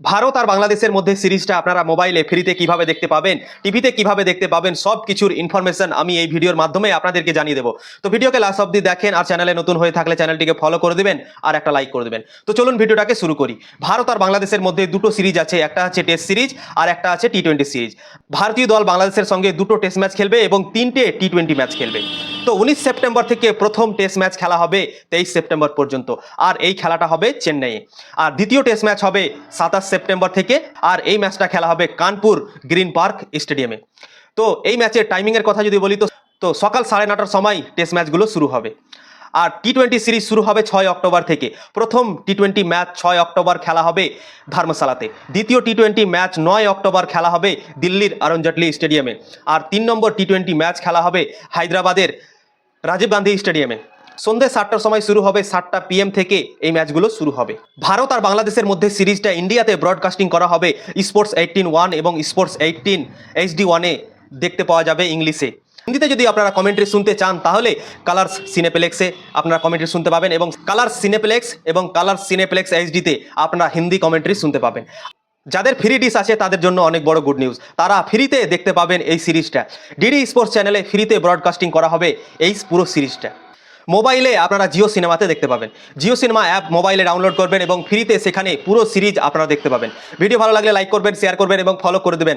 ভারত আর বাংলাদেশের মধ্যে সিরিজটা আপনারা মোবাইলে, ফ্রিতে কীভাবে দেখতে পাবেন, টিভিতে কীভাবে দেখতে পাবেন, সব কিছুর ইনফরমেশন আমি এই ভিডিওর মাধ্যমে আপনাদেরকে জানিয়ে দেবো। তো ভিডিওকে লাস্ট অব্দি দেখেন আর চ্যানেলে নতুন হয়ে থাকলে চ্যানেলটিকে ফলো করে দেবেন আর একটা লাইক করে দেবেন। তো চলুন ভিডিওটাকে শুরু করি। ভারত আর বাংলাদেশের মধ্যে দুটো সিরিজ আছে, একটা আছে টেস্ট সিরিজ আর একটা আছে টি টোয়েন্টি সিরিজ। ভারতীয় দল বাংলাদেশের সঙ্গে দুটো টেস্ট ম্যাচ খেলবে এবং তিনটে টি টোয়েন্টি ম্যাচ খেলবে। তো উনিশ সেপ্টেম্বর থেকে প্রথম টেস্ট ম্যাচ খেলা হবে তেইশ সেপ্টেম্বর পর্যন্ত। আর এই খেলাটা হবে চেন্নাইয়ে আর দ্বিতীয় টেস্ট ম্যাচ হবে সাতাশ সেপ্টেম্বর থেকে। আর এই ম্যাচটা খেলা হবে কানপুর গ্রিন পার্ক স্টেডিয়ামে। তো এই ম্যাচের টাইমিংয়ের কথা যদি বলি, তো তো সকাল সাড়ে নটার সময় টেস্ট ম্যাচগুলো শুরু হবে। আর টি টোয়েন্টি সিরিজ শুরু হবে ছয় অক্টোবর থেকে। প্রথম টি টোয়েন্টি ম্যাচ ছয় অক্টোবর খেলা হবে ধর্মশালাতে। দ্বিতীয় টি টোয়েন্টি ম্যাচ নয় অক্টোবর খেলা হবে দিল্লির অরুণ জেটলি স্টেডিয়ামে। আর তিন নম্বর টি টোয়েন্টি ম্যাচ খেলা হবে হায়দ্রাবাদের রাজীব গান্ধী স্টেডিয়ামে। সন্ধ্যে সাতটার সময় শুরু হবে সাতটা পিএম থেকে এই ম্যাচগুলো শুরু হবে। ভারত আর বাংলাদেশের মধ্যে সিরিজটা ইন্ডিয়াতে ব্রডকাস্টিং করা হবে স্পোর্টস এইটিন ওয়ান এবং স্পোর্টস এইটিন এইচডি ওয়ানে দেখতে পাওয়া যাবে ইংলিশে। হিন্দিতে যদি আপনারা কমেন্ট্রি শুনতে চান, তাহলে কালার্স সিনেপ্লেক্সে আপনারা কমেন্ট্রি শুনতে পাবেন এবং কালার্স সিনেপ্লেক্স এবং কালার্স সিনেপ্লেক্স এইচডিতে আপনারা হিন্দি কমেন্ট্রি শুনতে পাবেন। যাদের ফ্রি ডিস আছে, তাদের জন্য অনেক বড় গুড নিউজ তারা ফ্রিতে দেখতে পাবেন এই সিরিজটা। ডিডি স্পোর্টস চ্যানেলে ফ্রিতে ব্রডকাস্টিং করা হবে এই পুরো সিরিজটা। মোবাইলে আপনারা জিও সিনেমাতে দেখতে পাবেন। জিও সিনেমা অ্যাপ মোবাইলে ডাউনলোড করবেন এবং ফ্রিতে সেখানে পুরো সিরিজ আপনারা দেখতে পাবেন। ভিডিও ভালো লাগলে লাইক করবেন শেয়ার করবেন এবং ফলো করে দেবেন।